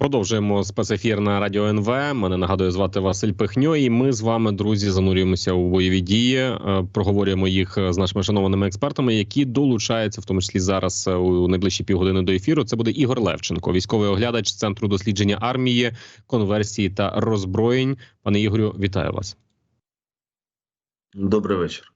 Продовжуємо спецефір на радіо НВ. Мене нагадує звати Василь Пихньо. І ми з вами, друзі, занурюємося у бойові дії. е, Проговорюємо їх з нашими шанованими експертами, які долучаються, в тому числі зараз е, у найближчі півгодини до ефіру. Це буде Ігор Левченко, військовий оглядач центру дослідження армії, конверсії та роззброєнь. Пане Ігорю, вітаю вас. Добрий вечір.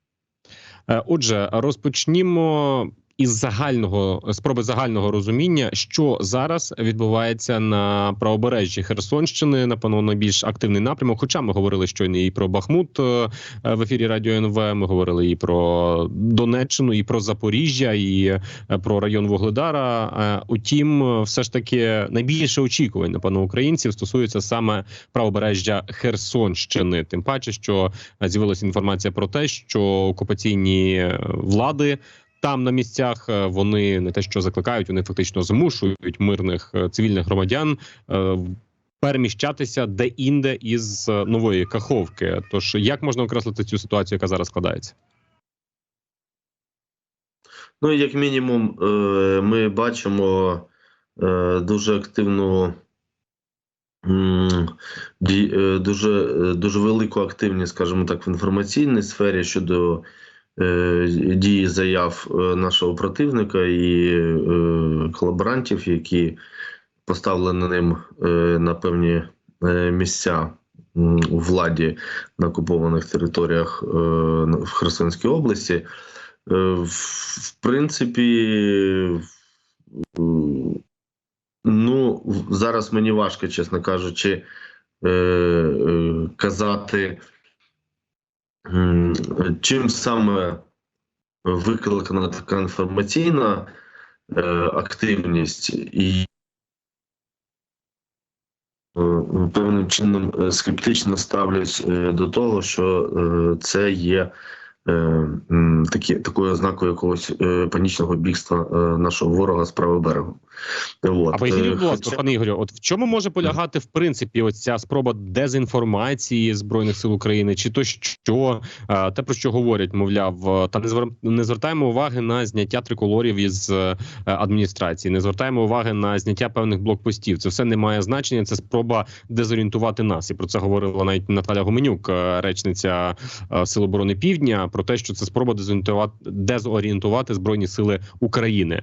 Е, Отже, розпочнімо із загального спроби загального розуміння, що зараз відбувається на правобережжі Херсонщини. Напевно, найбільш активний напрямок. Хоча ми говорили щойно і про Бахмут е, в ефірі Радіо НВ. Ми говорили і про Донеччину, і про Запоріжжя, і е, про район Вугледара. Е, Утім, все ж таки найбільше очікувань напевно українців стосується саме правобережжя Херсонщини. Тим паче, що з'явилася інформація про те, що окупаційні влади. Там на місцях е, вони не те, що закликають, вони фактично змушують мирних е, цивільних громадян е, переміщатися де-інде із е, нової каховки. Тож як можна окреслити цю ситуацію, яка зараз складається? Ну, як мінімум, ми бачимо дуже активну, дуже, дуже велику активність, скажімо так, в інформаційній сфері щодо дії заяв е, нашого противника і е, колаборантів, які поставлені ним е, на певні е, місця у владі на окупованих територіях е, в Херсонській області. Е, В принципі, е, ну, зараз мені важко, чесно кажучи, е, е, казати, чим саме викликана така інформаційна е, активність і е, певним чином е, скептично ставлюсь е, до того, що це є такі, такою ознакою якогось е, панічного бігства е, нашого ворога з правого берегу. От. А поясніть, е, будь ласка, хоча- пане Ігорю, от в чому може полягати в принципі ось ця спроба дезінформації збройних сил України, чи то що е, те про що говорять, мовляв, е, та не звер... не звертаємо уваги на зняття триколорів із е, адміністрації, не звертаємо уваги на зняття певних блокпостів. Це все не має значення. Це спроба дезорієнтувати нас, і про це говорила навіть Наталя Гоменюк, е, речниця е, Сил оборони Півдня, про те, що це спроба дезорієнтувати дезорієнтувати збройні сили України.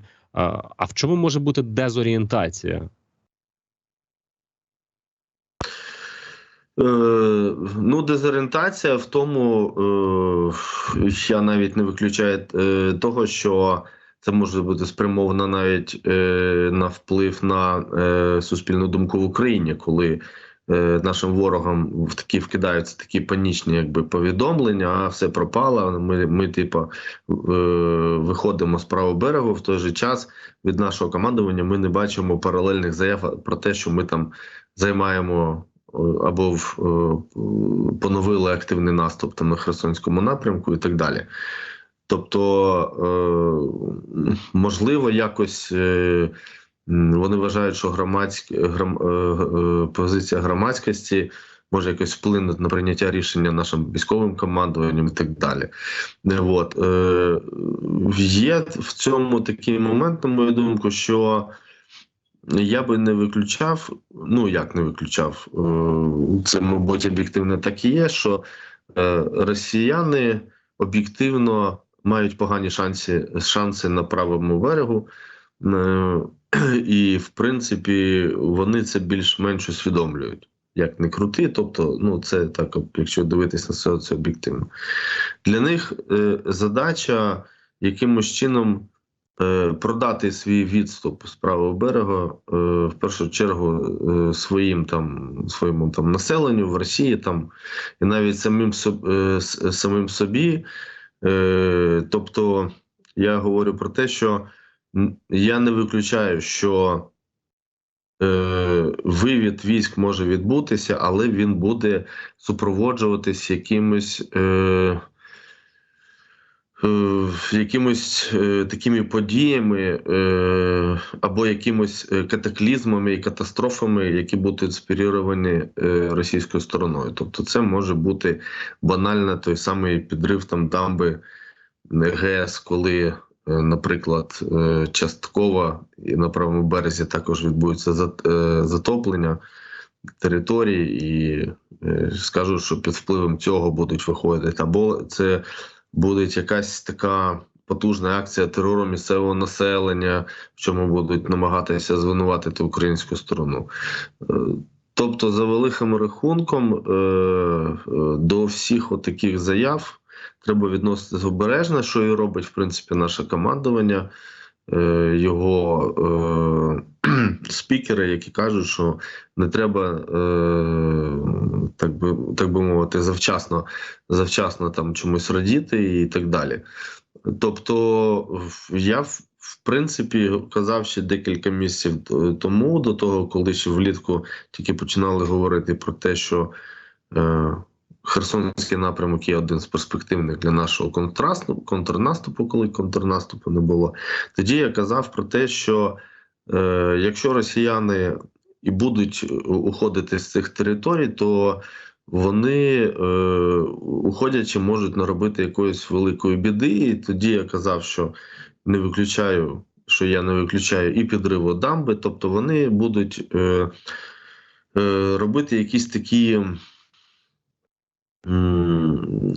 А в чому може бути дезорієнтація? Е, ну, дезорієнтація в тому, е, я навіть не виключаю е, того, що це може бути спрямовано навіть на вплив на суспільну думку в Україні, коли нашим ворогам в такі вкидаються такі панічні якби, повідомлення, а все пропало. Ми, ми типу, е, виходимо з правого берегу. В той же час від нашого командування ми не бачимо паралельних заяв про те, що ми там займаємо е, або в, е, поновили активний наступ там на Херсонському напрямку і так далі. Тобто, е, можливо, якось е, вони вважають, що громадськ, гром, е, е, позиція громадськості може якось вплинути на прийняття рішення нашим військовим командуванням і так далі. Е, От. Є в цьому такий момент, на мою думку, що я би не виключав, ну як не виключав, це, мабуть, об'єктивно так і є, що росіяни об'єктивно мають погані шанси, шанси на правому берегу. Е, І, в принципі, вони це більш-менш усвідомлюють. Як не крути, тобто, ну це так, якщо дивитися на це, це об'єктивно. Для них е, задача якимось чином е, продати свій відступ з правого берега, в першу чергу своїм там своєму там населенню в Росії там і навіть самим самим собі. Тобто я говорю про те, що я не виключаю, що е, вивід військ може відбутися, але він буде супроводжуватись якимось. Е, е, якимось е, такими подіями е, або якимось е, катаклізмами і катастрофами, які будуть спіріровані е, російською стороною. Тобто, це може бути банально той самий підрив там дамби ГЕС, коли наприклад, е, частково і на правому березі також відбудеться е, затоплення територій, і е, скажу, що під впливом цього будуть виходити. Або це буде якась така потужна акція терору місцевого населення, в чому будуть намагатися звинуватити українську сторону. Е, Тобто, за великим рахунком, е, е, до всіх отаких заяв треба відноситися обережно, що і робить, в принципі, наше командування, е, його е, спікери, які кажуть, що не треба, е, так би, так би мовити, завчасно, завчасно там чомусь радіти і так далі. Тобто, я в принципі казав ще декілька місяців тому, до того, коли ще влітку тільки починали говорити про те, що е, Херсонський напрямок є один з перспективних для нашого контрасту, контрнаступу, коли контрнаступу не було. Тоді я казав про те, що е, якщо росіяни і будуть е, уходити з цих територій, то вони, е, уходячи, можуть наробити якоїсь великої біди. І тоді я казав, що не виключаю, що я не виключаю і підриву дамби, тобто вони будуть е, е, робити якісь такі. Ну,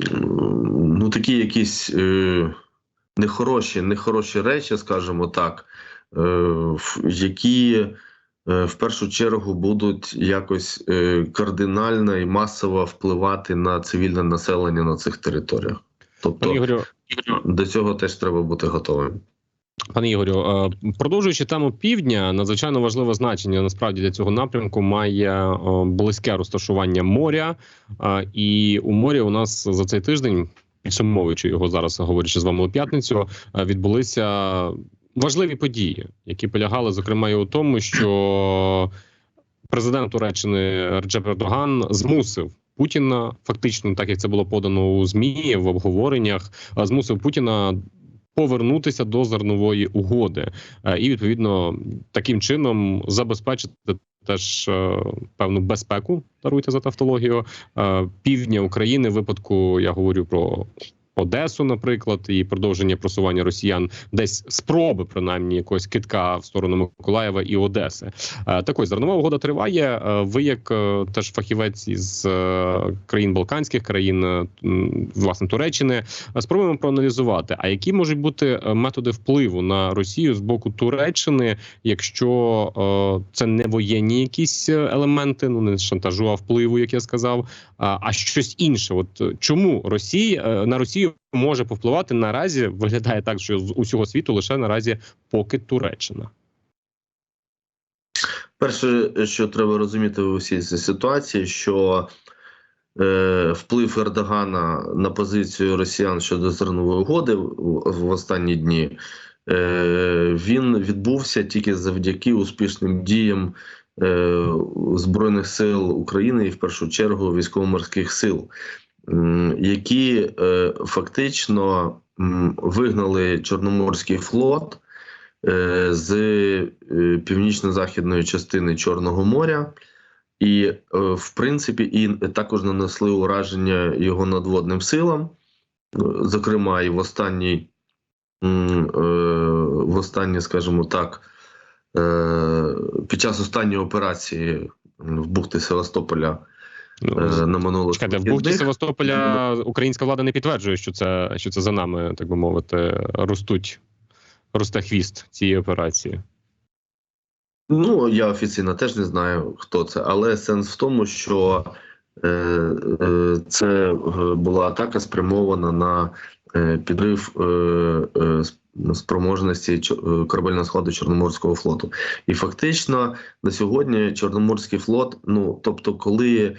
такі якісь е, нехороші, нехороші речі, скажімо так, е, які е, в першу чергу будуть якось е, кардинально і масово впливати на цивільне населення на цих територіях. Тобто Ігорю, до цього теж треба бути готовим. Пане Ігорю, е, продовжуючи тему півдня, надзвичайно важливе значення насправді для цього напрямку має е, близьке розташування моря. Е, І у морі у нас за цей тиждень, підсумовуючи його зараз, говорячи з вами у п'ятницю, відбулися важливі події, які полягали зокрема і у тому, що президент Туреччини Реджеп Ердоган змусив. Путіна фактично, так як це було подано у змі в обговореннях, змусив Путіна повернутися до зернової угоди, Е, і відповідно таким чином забезпечити теж е, певну безпеку. Даруйте за тавтологію е, півдня України. В випадку я говорю про. Одесу, наприклад, і продовження просування росіян, десь спроби, принаймні, якогось китка в сторону Миколаєва і Одеси. Е, Так ось зернова угода триває. Е, Ви, як е, теж фахівець із країн Балканських країн, власне Туреччини, спробуємо проаналізувати, а які можуть бути методи впливу на Росію з боку Туреччини, якщо це не воєнні якісь елементи, ну не шантажу, а впливу, як я сказав, а, щось інше. От чому Росія на Росію може повпливати наразі? Виглядає так, що з усього світу лише наразі поки Туреччина. Перше, що треба розуміти в усій цій ситуації, що е, вплив Ердогана на позицію росіян щодо зернової угоди в, останні дні е, він відбувся тільки завдяки успішним діям е, Збройних сил України і в першу чергу військово-морських сил, які е, фактично вигнали Чорноморський флот е, з е, північно-західної частини Чорного моря, і, в принципі, і також нанесли ураження його надводним силам, зокрема, і в останній, в останній, скажімо так, під час останньої операції в бухти Севастополя Ну, е, на минулих Чекайте, в бухті Севастополя українська влада не підтверджує, що це що це за нами, так би мовити, ростуть росте хвіст цієї операції. Ну, я офіційно теж не знаю, хто це, але сенс в тому, що е, е, це була атака спрямована на е, підрив спроможності корабельного складу Чорноморського флоту. І фактично на сьогодні Чорноморський флот, ну тобто, коли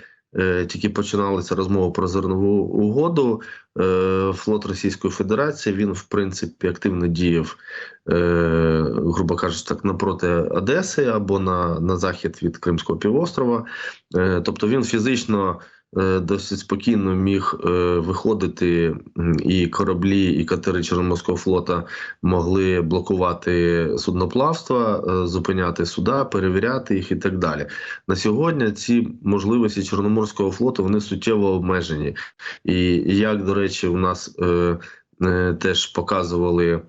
тільки починалася розмова про зернову угоду, е, флот Російської Федерації він в принципі активно діяв е, грубо кажучи, так напроти Одеси або на, на захід від Кримського півострова. Е, тобто він фізично е, досить спокійно міг е, виходити, і кораблі, і катери Чорноморського флота могли блокувати судноплавство, е, зупиняти суда, перевіряти їх і так далі. На сьогодні ці можливості Чорноморського флоту вони суттєво обмежені. І як, до речі, у нас е, е, теж показували е,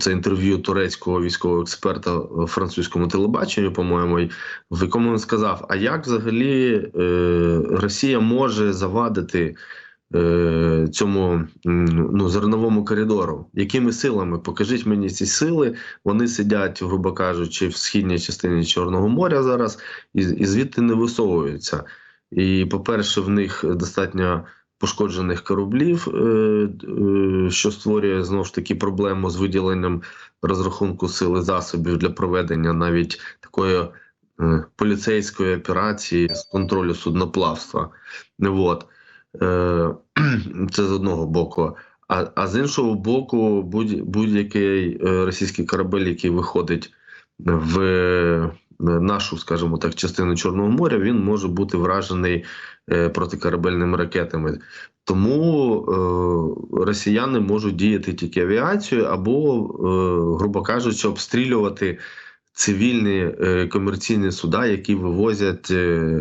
це інтерв'ю турецького військового експерта в французькому телебаченні, по-моєму, в якому він сказав: а як взагалі е, Росія може завадити е, цьому ну, зерновому коридору? Якими силами? Покажіть мені ці сили. Вони сидять, грубо кажучи, в східній частині Чорного моря зараз і, і звідти не висовуються. І, по-перше, в них достатньо пошкоджених кораблів, е, е, що створює знову ж таки проблему з виділенням розрахунку сил і засобів для проведення навіть такої е, поліцейської операції з контролю судноплавства. От. Це з одного боку. А, а з іншого боку, будь, будь-який е, російський корабель, який виходить в нашу, скажімо так, частину Чорного моря, він може бути вражений е, протикорабельними ракетами. Тому е, росіяни можуть діяти тільки авіацією або, е, грубо кажучи, обстрілювати цивільні е, комерційні суда, які вивозять е,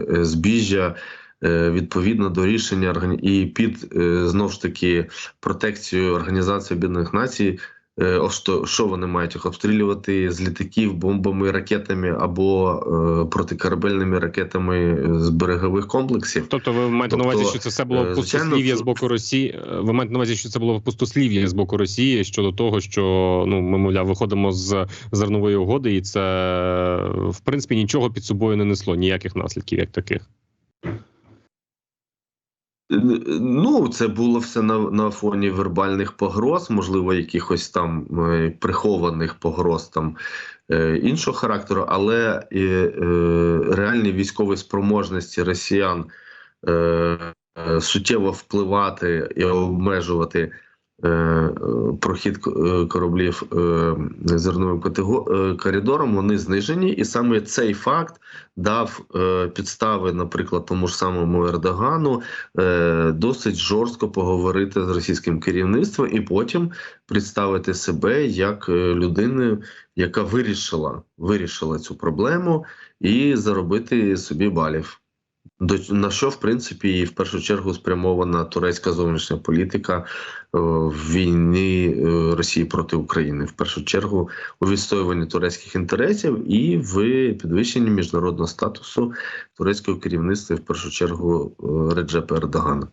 е, збіжжя. е, Відповідно до рішення і під е, знов ж таки протекцією Організації Об'єднаних Націй, е, що, що вони мають їх обстрілювати з літаків, бомбами, ракетами або е, протикорабельними ракетами з берегових комплексів. Тобто, ви маєте на Тобто, увазі, що це все було е, пустослів'я з боку Росії. е, Ви маєте на увазі, що це було пустослів'я з боку Росії щодо того, що ну ми мовляв виходимо з зернової угоди, і це в принципі нічого під собою не несло, ніяких наслідків як таких. Ну, це було все на, на фоні вербальних погроз, можливо, якихось там е, прихованих погроз там е, іншого характеру, але е, е, реальні військові спроможності росіян е, е, суттєво впливати і обмежувати прохід к- е, кораблів е, зерновим е, коридором, вони знижені, і саме цей факт дав е, підстави, наприклад, тому ж самому Ердогану е, досить жорстко поговорити з російським керівництвом і потім представити себе як е, людину, яка вирішила, вирішила цю проблему і заробити собі балів. До на що в принципі і в першу чергу спрямована турецька зовнішня політика е, в війні е, Росії проти України, в першу чергу у відстоюванні турецьких інтересів і в підвищенні міжнародного статусу турецького керівництва, в першу чергу е, Реджепа Ердогана.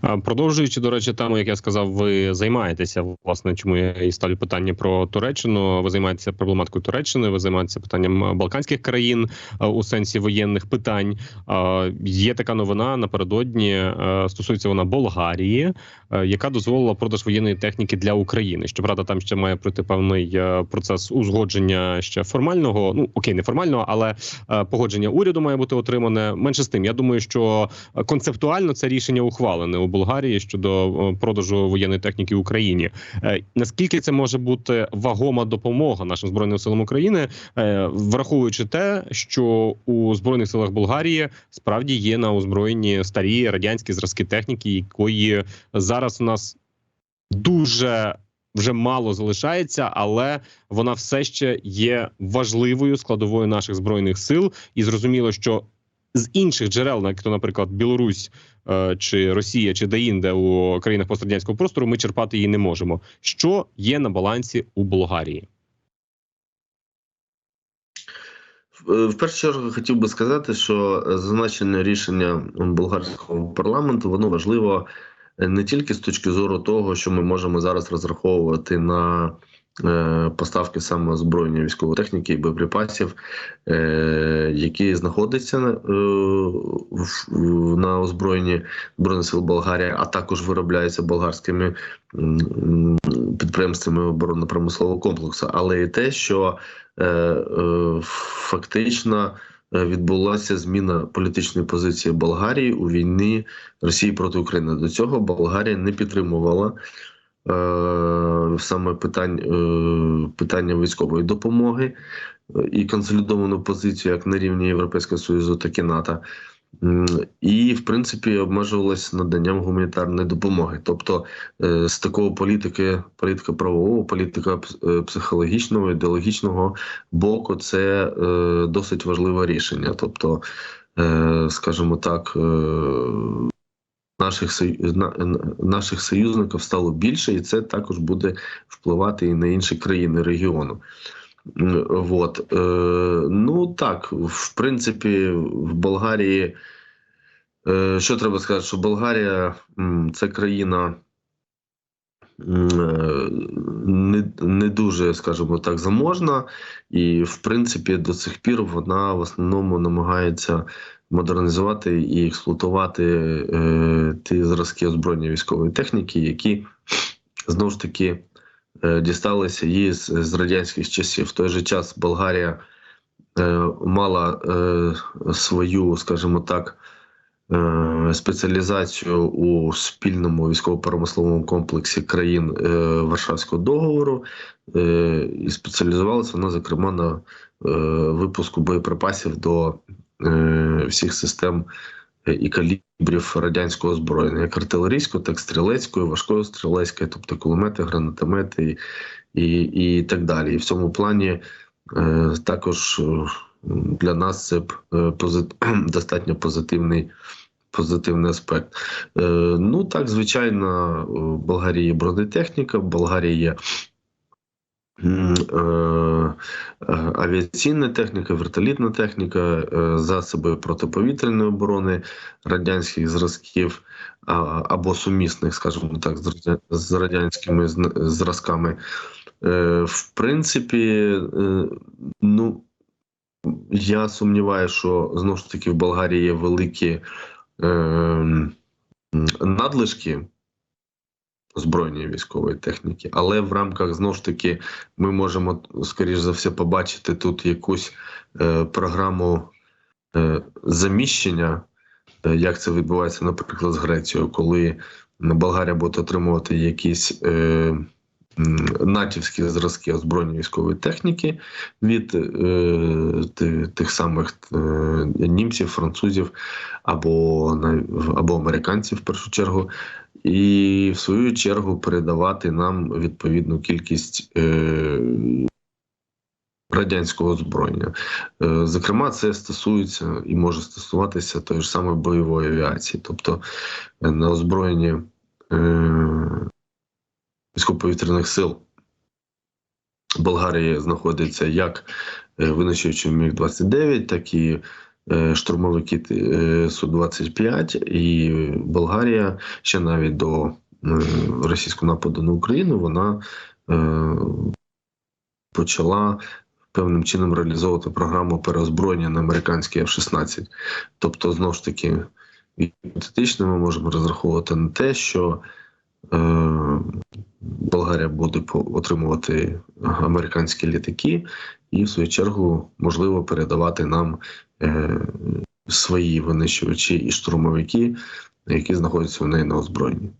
А, Продовжуючи, до речі, тему, як я сказав, ви займаєтеся власне, чому я і ставлю питання про Туреччину. Ви займаєтеся проблематикою Туреччини, ви займаєтеся питанням Балканських країн у сенсі воєнних питань. Є така новина напередодні. е, Стосується вона Болгарії, е, яка дозволила продаж воєнної техніки для України. Щоправда, там ще має пройти певний е, процес узгодження ще формального. Ну окей, не формального, але е, погодження уряду має бути отримане. Менше з тим, я думаю, що е, концептуально це рішення ухвалене у Болгарії щодо продажу воєнної техніки Україні. Е, Наскільки це може бути вагома допомога нашим збройним силам України, е, враховуючи те, що у збройних силах Болгарії справді є на озброєнні старі радянські зразки техніки, якої зараз у нас дуже вже мало залишається, але вона все ще є важливою складовою наших збройних сил, і зрозуміло, що з інших джерел, як то, наприклад, Білорусь е, чи Росія, чи де-інде у країнах пострадянського простору, ми черпати її не можемо. Що є на балансі у Болгарії? В- В першу чергу хотів би сказати, що зазначене рішення болгарського парламенту воно важливо не тільки з точки зору того, що ми можемо зараз розраховувати на е, поставки саме озброєння військової техніки і боєприпасів, е, які знаходяться е, на озброєнні Збройних сил Болгарії, а також виробляються болгарськими підприємствами оборонно-промислового комплексу, але і те, що е, е, фактично е, відбулася зміна політичної позиції Болгарії у війні Росії проти України. До цього Болгарія не підтримувала е, саме питань, е, питання військової допомоги е, і консолідовану позицію як на рівні Європейського Союзу, так і НАТО. І, в принципі, обмежувалась наданням гуманітарної допомоги. Тобто, е, з такого політики, політика правового, політика е, психологічного, ідеологічного боку, це е, досить важливе рішення. Тобто, е, скажімо так, е, наших наших союзників стало більше, і це також буде впливати і на інші країни регіону. Вот. Е, ну так, в принципі, в Болгарії. Е, що треба сказати, що Болгарія це країна е, не, не дуже, скажімо так, заможна, і в принципі до цих пір вона в основному намагається модернізувати і експлуатувати е, ті зразки озброєння військової техніки, які знову ж таки е, дісталися їй з, з радянських часів. В той же час Болгарія е, мала е, свою, скажімо так, е, спеціалізацію у спільному військово-промисловому комплексі країн е, Варшавського договору, е, і спеціалізувалася вона, зокрема, на е, випуску боєприпасів до всіх систем е, і калібрів радянського озброєння, як артилерійського, так і стрілецької, важкої стрілецької, тобто кулемети, гранатомети і, і, і так далі. І в цьому плані е, також е, для нас це е, позит... достатньо позитивний. Позитивний аспект. Е, ну так, звичайно, в Болгарії є бронетехніка, в Болгарії є е, е, авіаційна техніка, вертолітна техніка, е, засоби протиповітряної оборони радянських зразків або сумісних, скажімо так, з радянськими зразками. Е, в принципі, е, ну я сумніваюся, що знову ж таки в Болгарії є великі е, надлишки збройної військової техніки, але в рамках знову ж таки ми можемо скоріш за все побачити тут якусь е, програму е, заміщення, е, як це відбувається, наприклад, з Грецією, коли Болгарія буде отримувати якісь. Е, Натівські зразки озброєння військової техніки від е, тих самих е, німців, французів або, або американців в першу чергу, і в свою чергу передавати нам відповідну кількість е, радянського озброєння. Е, зокрема, це стосується і може стосуватися тої ж самої бойової авіації, тобто е, на озброєнні е, військово-повітряних сил Болгарії знаходиться як винищувачі Міг-29, так і штурмовики е, Су-25, і Болгарія ще навіть до е, російського нападу на Україну вона е, почала певним чином реалізовувати програму переозброєння на американський F-16. Тобто, знову ж таки, гіпотетично ми можемо розраховувати на те, що е, Болгарія буде отримувати американські літаки, і в свою чергу можливо передавати нам е, свої винищувачі і штурмовики, які знаходяться в неї на озброєнні.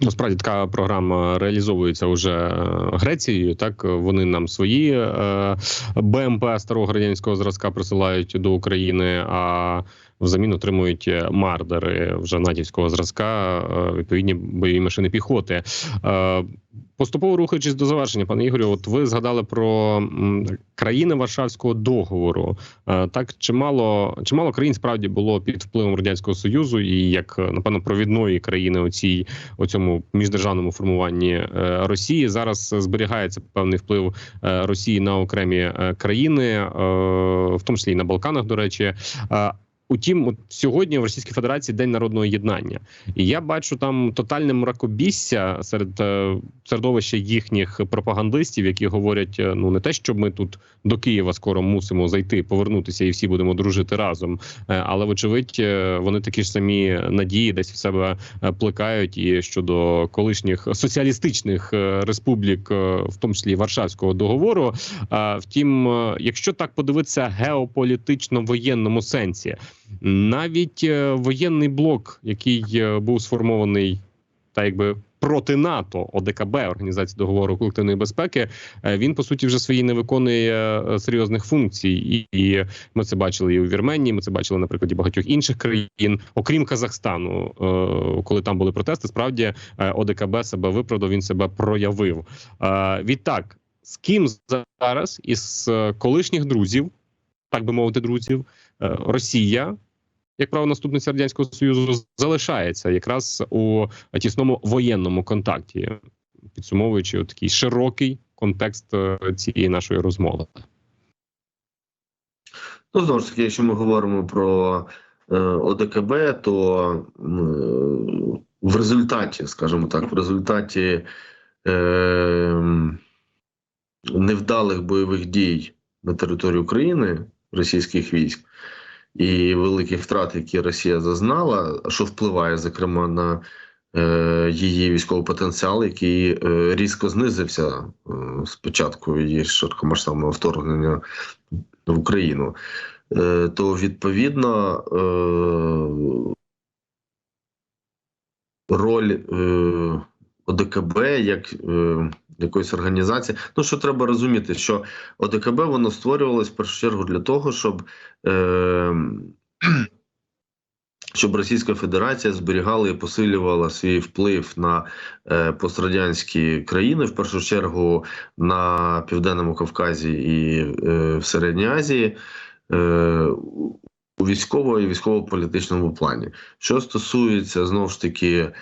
Насправді така програма реалізовується вже Грецією. Так вони нам свої е, БМП старого радянського зразка присилають до України, а взамін отримують мардери вже натівського зразка, е, відповідні бойові машини піхоти. Поступово рухаючись до завершення, пане Ігорю, от ви згадали про країни Варшавського договору. Е, Так чимало чимало країн справді було під впливом радянського союзу, і як напевно провідної країни у цій у цьому міждержавному формуванні е, Росії зараз зберігається певний вплив е, Росії на окремі країни, в тому числі і на Балканах. До речі. Утім, от сьогодні в Російській Федерації День народного єднання, і я бачу там тотальне мракобісся серед е, середовища їхніх пропагандистів, які говорять: е, ну не те, що ми тут до Києва скоро мусимо зайти, повернутися, і всі будемо дружити разом. Е, але вочевидь, вони такі ж самі надії десь в себе плекають і щодо колишніх соціалістичних республік, в тому числі Варшавського договору. Втім, якщо так подивитися геополітично-воєнному сенсі, навіть е, воєнний блок, який е, був сформований, та якби. Проти НАТО ОДКБ Організації договору колективної безпеки е, він по суті вже свої не виконує серйозних функцій, і, і ми це бачили і у Вірменії. Ми це бачили на прикладі багатьох інших країн, окрім Казахстану, коли там були протести. Справді ОДКБ себе виправдав, він себе проявив. Відтак, з ким зараз із колишніх друзів, так би мовити, друзів, Росія як право наступниця радянського союзу залишається якраз у тісному воєнному контакті, підсумовуючи такий широкий контекст е, цієї нашої розмови. Ну, знову ж таки, якщо ми говоримо про е, ОДКБ, то е, в результаті, скажімо так, в результаті е, невдалих бойових дій на території України російських військ і великих втрат, які Росія зазнала, що впливає, зокрема, на е, її військовий потенціал, який е, різко знизився е, з початку її широкомасштабного вторгнення в Україну, то відповідно роль ОДКБ як якоїсь організації. Ну що треба розуміти, що ОДКБ воно створювалось в першу чергу для того, щоб. Е, щоб Російська Федерація зберігала і посилювала свій вплив на е, пострадянські країни, в першу чергу на Південному Кавказі і е, в Середній Азії е, у військово- і військово-політичному плані. Що стосується знову ж таки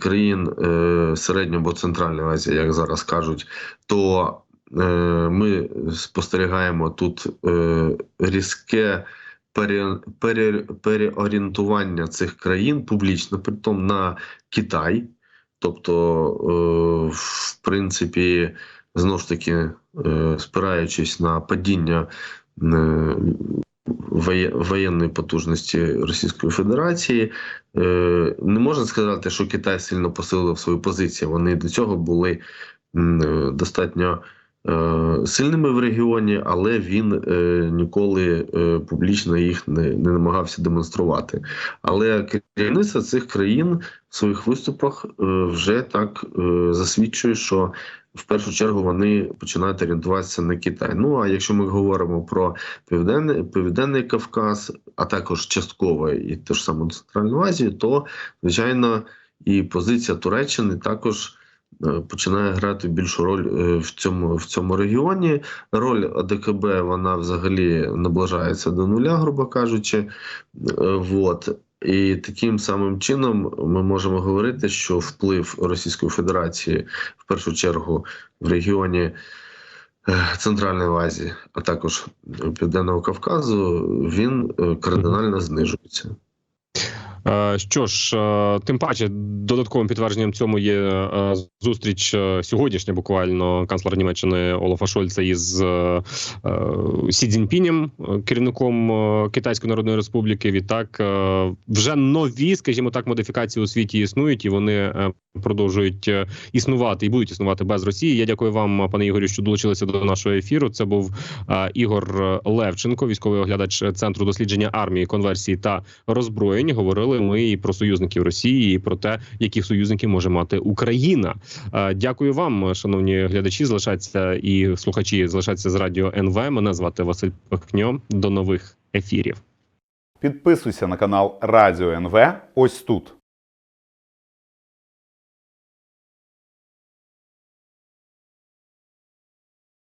країн е, Середньої або Центральної Азії, як зараз кажуть, то е, ми спостерігаємо тут е, різке пере, пере, переорієнтування цих країн публічно, притом на Китай. Тобто, е, в принципі, знову ж таки, е, спираючись на падіння е, воєнної потужності Російської Федерації, е, не можна сказати, що Китай сильно посилив свою позицію. Вони до цього були е, достатньо е, сильними в регіоні, але він ніколи публічно їх не, намагався демонструвати. Але керівництво цих країн в своїх виступах вже так засвідчує, що в першу чергу вони починають орієнтуватися на Китай. Ну а якщо ми говоримо про південний південний Кавказ, а також частково і те ж саме Центральну Азію, то звичайно і позиція Туреччини також. е, Починає грати більшу роль е, в цьому в цьому регіоні. Роль АДКБ вона взагалі наближається до нуля, грубо кажучи. Е, Вот. І таким самим чином ми можемо говорити, що вплив Російської Федерації в першу чергу в регіоні е, Центральної Азії, а також Південного Кавказу, він е, кардинально знижується. Е, Що ж, е, тим паче додатковим підтвердженням цьому є е, зустріч сьогоднішня, буквально канцлера Німеччини Олафа Шольца із Сі Цзіньпінем, керівником Китайської Народної Республіки. Відтак вже нові, скажімо так, модифікації у світі існують, і вони продовжують існувати і будуть існувати без Росії. Я дякую вам, пане Ігорю, що долучилися до нашого ефіру. Це був Ігор Левченко, військовий оглядач центру дослідження армії, конверсії та роззброєнь. Говорили ми і про союзників Росії, і про те, які союзники може мати Україна. Дякую вам, шановні глядачі. Залишаться і слухачі. Залишаться з радіо НВ. Мене звати Василь Пахньо. До нових ефірів. Підписуйся на канал Радіо НВ ось тут.